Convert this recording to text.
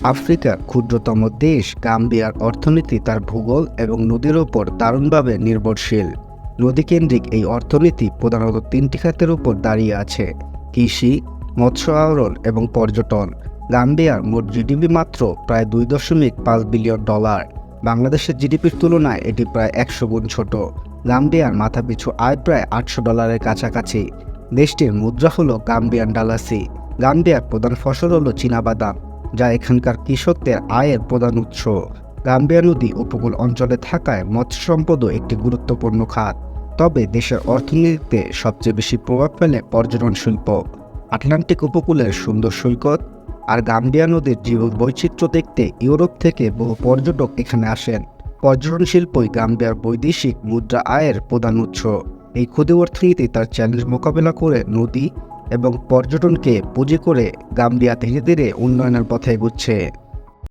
আফ্রিকার ক্ষুদ্রতম দেশ, গাম্বিয়ার অর্থনীতি তার ভূগোল এবং নদীর ওপর দারুণভাবে নির্ভরশীল। নদীকেন্দ্রিক এই অর্থনীতি প্রধানত তিনটি খাতের উপর দাঁড়িয়ে আছে, কৃষি, মৎস্য আহরণ এবং পর্যটন। গাম্বিয়ার মোট জিডিপি মাত্র প্রায় দুই দশমিক পাঁচ বিলিয়ন ডলার। বাংলাদেশের জিডিপির তুলনায় এটি প্রায় একশো গুণ ছোট। গাম্বিয়ার মাথাপিছু আয় প্রায় আটশো ডলারের কাছাকাছি। দেশটির মুদ্রা হলো গাম্বিয়ান ডালাসি। গাম্বিয়ার প্রধান ফসল হলো চীনাবাদাম যা এখানকার কৃষকদের আয়ের প্রধান উৎস। গাম্বিয়া নদী উপকূল অঞ্চলে থাকায় মৎস্য সম্পদও একটি গুরুত্বপূর্ণ খাত। তবে দেশের অর্থনীতিতে সবচেয়ে বেশি প্রভাব ফেলে পর্যটন শিল্প। আটলান্টিক উপকূলের সুন্দর সৈকত আর গাম্বিয়া নদীর জীব বৈচিত্র্য দেখতে ইউরোপ থেকে বহু পর্যটক এখানে আসেন। পর্যটন শিল্পই গাম্বিয়ার বৈদেশিক মুদ্রা আয়ের প্রধান উৎস। এই ক্ষুদে অর্থনীতি তার চ্যালেঞ্জ মোকাবেলা করে নদী এবং পর্যটনকে পুঁজি করে গাম্বিয়া ধীরে ধীরে উন্নয়নের পথে এগুচ্ছে।